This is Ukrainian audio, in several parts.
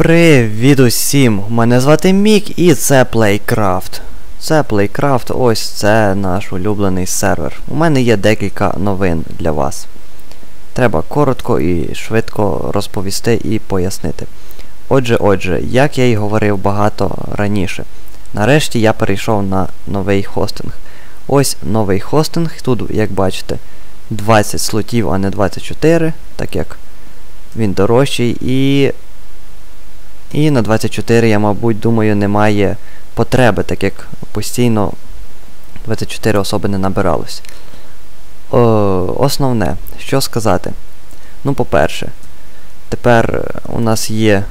Привіт усім! Мене звати Мік і це Playcraft. Це Playcraft, ось це наш улюблений сервер. У мене є декілька новин для вас. Треба коротко і швидко розповісти і пояснити. Отже, отже, як я й говорив багато раніше. Нарешті я перейшов на новий хостинг. Ось новий хостинг. Тут, як бачите, 20 слотів, а не 24, так як він дорожчий. І і на 24 я, мабуть, думаю, немає потреби, так як постійно 24 особи не набиралось. О, Основне, що сказати. Ну, по-перше, тепер у нас є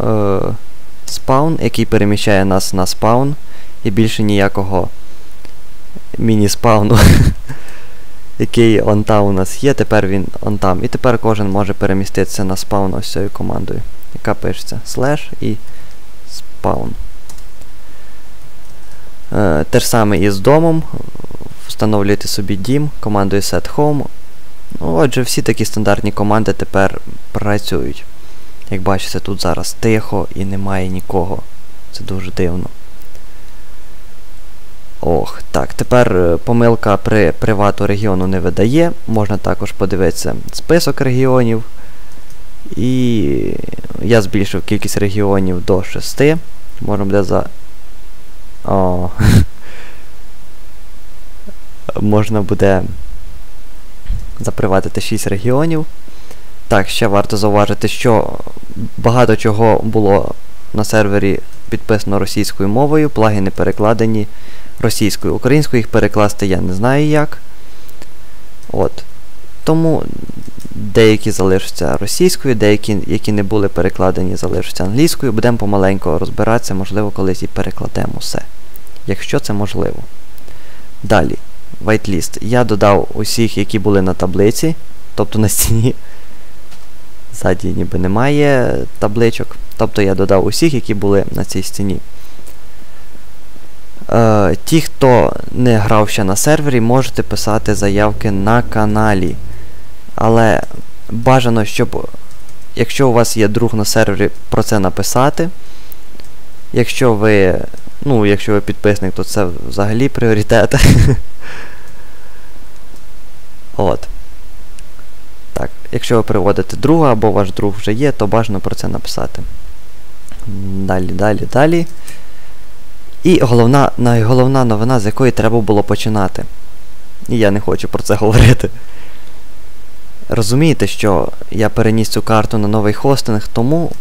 е, спаун, який переміщає нас на спаун, і більше ніякого міні-спауну, який он там у нас є, тепер він он там. І тепер кожен може переміститися на спаун ось цією командою яка пишеться слеш і spawn. Е, те ж саме і з домом. Встановлюєте собі дім командою set home. Ну, Отже, всі такі стандартні команди тепер працюють. Як бачите, тут зараз тихо і немає нікого. Це дуже дивно. Ох, так, тепер е, помилка при привату регіону не видає. Можна також подивитися список регіонів. І я збільшив кількість регіонів до 6. Можна буде за. О. Можна буде заприватити 6 регіонів. Так, ще варто зауважити, що багато чого було на сервері підписано російською мовою, плагіни перекладені російською. Українською їх перекласти я не знаю як. От. Тому деякі залишаться російською, деякі, які не були перекладені, залишаться англійською. Будемо помаленько розбиратися, можливо, колись і перекладемо все. Якщо це можливо. Далі, whitelist. Я додав усіх, які були на таблиці, тобто на стіні. Ззаді ніби немає табличок. Тобто я додав усіх, які були на цій стіні. Е, Ті, хто не грав ще на сервері, можете писати заявки на каналі. Але бажано, щоб, якщо у вас є друг на сервері, про це написати. Якщо ви. Ну, якщо ви підписник, то це взагалі пріоритет. От. Так, якщо ви приводите друга або ваш друг вже є, то бажано про це написати. Далі, далі, далі. І головна найголовна новина, з якої треба було починати. І я не хочу про це говорити. Розумієте, що я переніс цю карту на новий хостинг, тому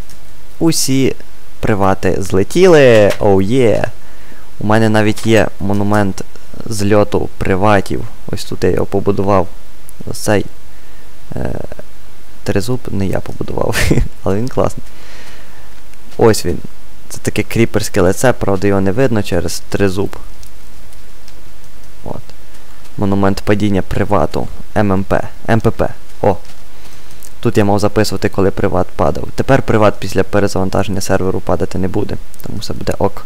усі привати злетіли. Оу oh, є! Yeah. У мене навіть є монумент зльоту приватів. Ось тут я його побудував. Ось цей е, тризуб не я побудував, але він класний. Ось він. Це таке кріперське лице, правда його не видно через тризуб. От. Монумент падіння привату ММП. МПП. О! Тут я мав записувати, коли приват падав. Тепер приват після перезавантаження серверу падати не буде. Тому все буде ок.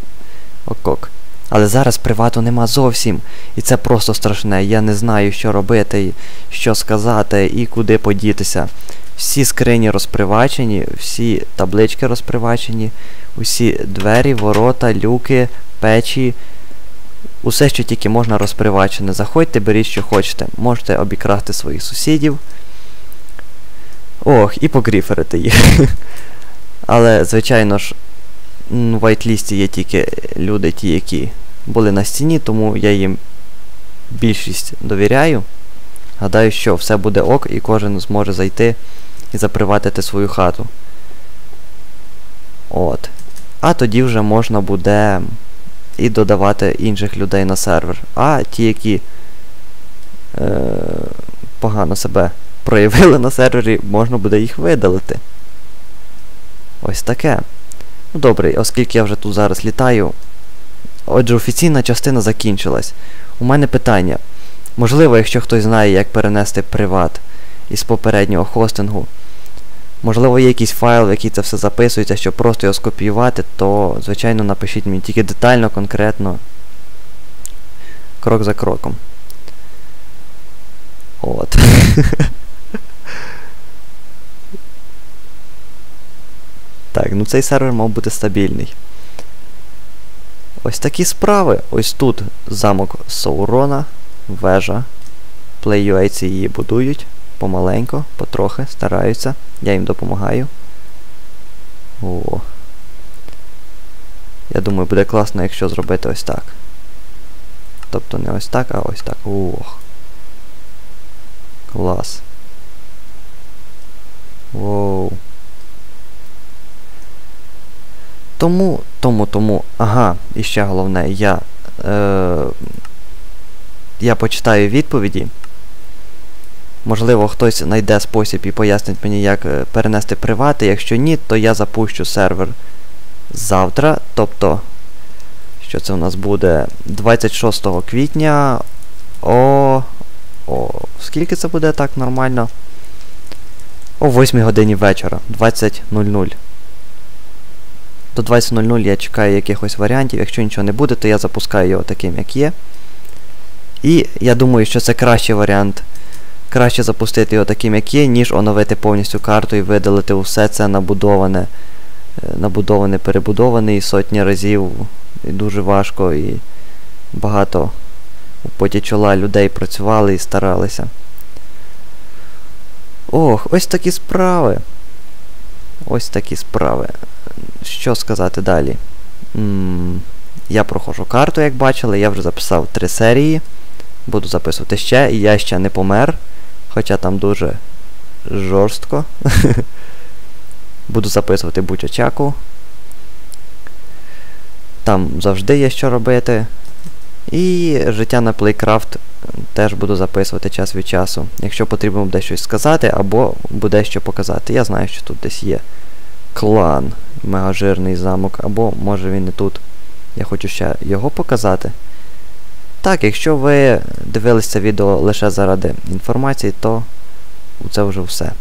Ок-ок. Але зараз привату нема зовсім. І це просто страшне. Я не знаю, що робити, що сказати і куди подітися. Всі скрині розпривачені, всі таблички розпривачені, усі двері, ворота, люки, печі. Усе, що тільки можна розпривачене. Заходьте, беріть, що хочете. Можете обікрасти своїх сусідів. Ох, і погріферити їх. Але, звичайно ж, в вайтлісті є тільки люди, ті, які були на стіні, тому я їм більшість довіряю. Гадаю, що все буде ок, і кожен зможе зайти і заприватити свою хату. От. А тоді вже можна буде і додавати інших людей на сервер. А ті, які е, погано себе проявили на сервері, можна буде їх видалити. Ось таке. Ну добре, оскільки я вже тут зараз літаю. Отже, офіційна частина закінчилась. У мене питання. Можливо, якщо хтось знає, як перенести приват із попереднього хостингу. Можливо, є якийсь файл, в який це все записується, щоб просто його скопіювати, то, звичайно, напишіть мені тільки детально, конкретно. Крок за кроком. От. Так, ну цей сервер мав бути стабільний. Ось такі справи. Ось тут замок Саурона, вежа. PlayUA її будують помаленько, потрохи, стараються. Я їм допомагаю. О. Я думаю, буде класно, якщо зробити ось так. Тобто не ось так, а ось так. Ох. Клас. Воу. Тому, тому, тому. Ага, і ще головне, я. Е, Я почитаю відповіді. Можливо, хтось знайде спосіб і пояснить мені, як е, перенести привати. Якщо ні, то я запущу сервер завтра. Тобто, що це у нас буде 26 квітня. О. О, скільки це буде так нормально? О 8 годині вечора. 20.00. До 20.00 я чекаю якихось варіантів. Якщо нічого не буде, то я запускаю його таким, як є. І я думаю, що це кращий варіант. Краще запустити його таким, як є, ніж оновити повністю карту і видалити усе це набудоване, е, набудоване, перебудоване і сотні разів. І дуже важко і багато у поті чола людей працювали і старалися. Ох, ось такі справи. Ось такі справи. Що сказати далі? М -м я проходжу карту, як бачили, я вже записав три серії. Буду записувати ще, і я ще не помер. Хоча там дуже жорстко. Буду записувати Бучачаку. Там завжди є що робити. І життя на Playcraft теж буду записувати час від часу. Якщо потрібно буде щось сказати, або буде що показати. Я знаю, що тут десь є клан, мегажирний замок, або може він і тут. Я хочу ще його показати. Так, якщо ви дивилися відео лише заради інформації, то це вже все.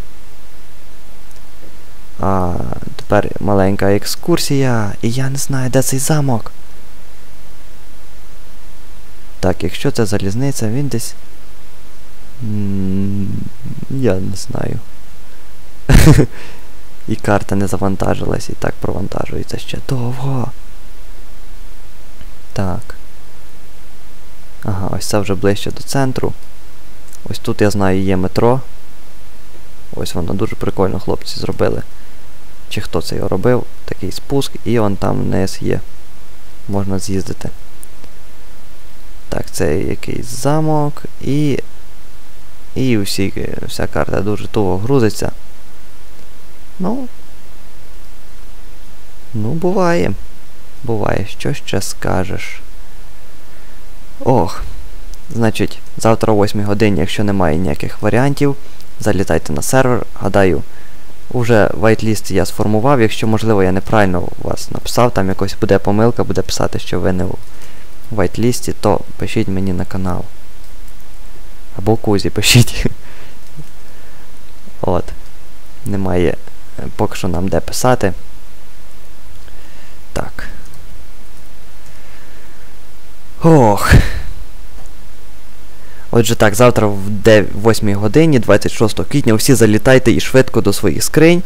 А тепер маленька екскурсія, і я не знаю, де цей замок. Так, якщо це залізниця, він десь. Я не знаю. і карта не завантажилась, і так провантажується ще довго. Так. Ось це вже ближче до центру. Ось тут, я знаю, є метро. Ось воно дуже прикольно хлопці зробили. Чи хто це його робив? Такий спуск, і он там вниз є. Можна з'їздити. Так, це якийсь замок і. І усі, вся карта дуже туго грузиться. Ну. Ну, буває. Буває, що ще скажеш. Ох. Значить, завтра о 8 годині, якщо немає ніяких варіантів, залітайте на сервер. Гадаю, уже вайтліст я сформував. Якщо, можливо, я неправильно вас написав, там якось буде помилка, буде писати, що ви не у вайтлісті, то пишіть мені на канал. Або кузі пишіть. От. Немає е, поки що нам де писати. Так. Ох. Отже так, завтра в 8 годині, 26 квітня, всі залітайте і швидко до своїх скринь.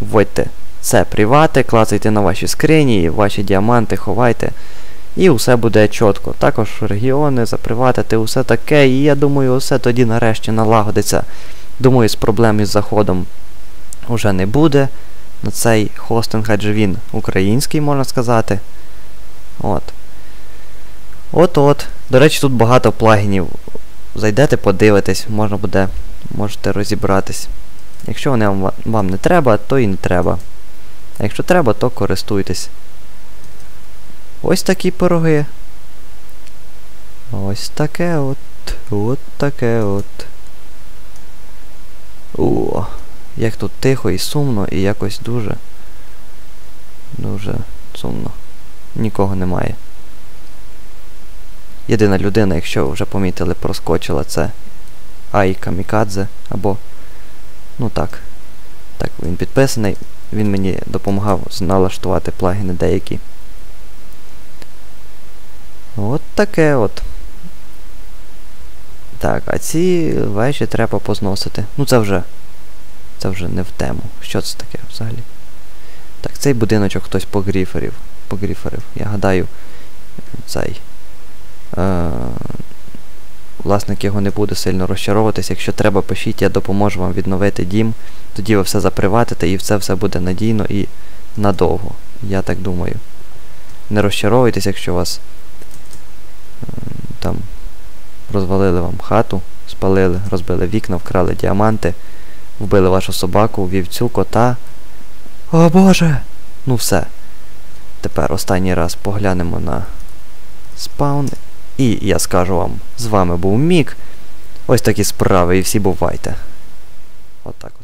Вводьте це привати, клацайте на ваші скрині, ваші діаманти, ховайте. І все буде чітко. Також регіони заприватити, усе таке. І я думаю, все тоді нарешті налагодиться. Думаю, з проблем із заходом вже не буде. На цей хостинг, адже він український, можна сказати. От. От-от. До речі, тут багато плагінів. Зайдете, подивитесь, можна буде, можете розібратись. Якщо вони вам, вам не треба, то і не треба. А якщо треба, то користуйтесь. Ось такі пироги. Ось таке от. От таке от. О, як тут тихо і сумно, і якось дуже. Дуже сумно. Нікого немає. Єдина людина, якщо вже помітили, проскочила, це Ай Камікадзе, або... Ну так. Так, він підписаний. Він мені допомагав налаштувати плагіни деякі. От таке от. Так, а ці вежі треба позносити. Ну це вже. Це вже не в тему. Що це таке взагалі? Так, цей будиночок хтось погріферів. Погріферив. Я гадаю, цей. Е, власник його не буде сильно розчаровуватись. Якщо треба, пишіть, я допоможу вам відновити дім. Тоді ви все заприватите і це все буде надійно і надовго. Я так думаю. Не розчаровуйтесь, якщо вас е, там розвалили вам хату, спалили, розбили вікна, вкрали діаманти, вбили вашу собаку, вівцю, кота. О Боже! Ну все. Тепер останній раз поглянемо на спаун. І я скажу вам, з вами був Мік. Ось такі справи і всі бувайте. Отак. От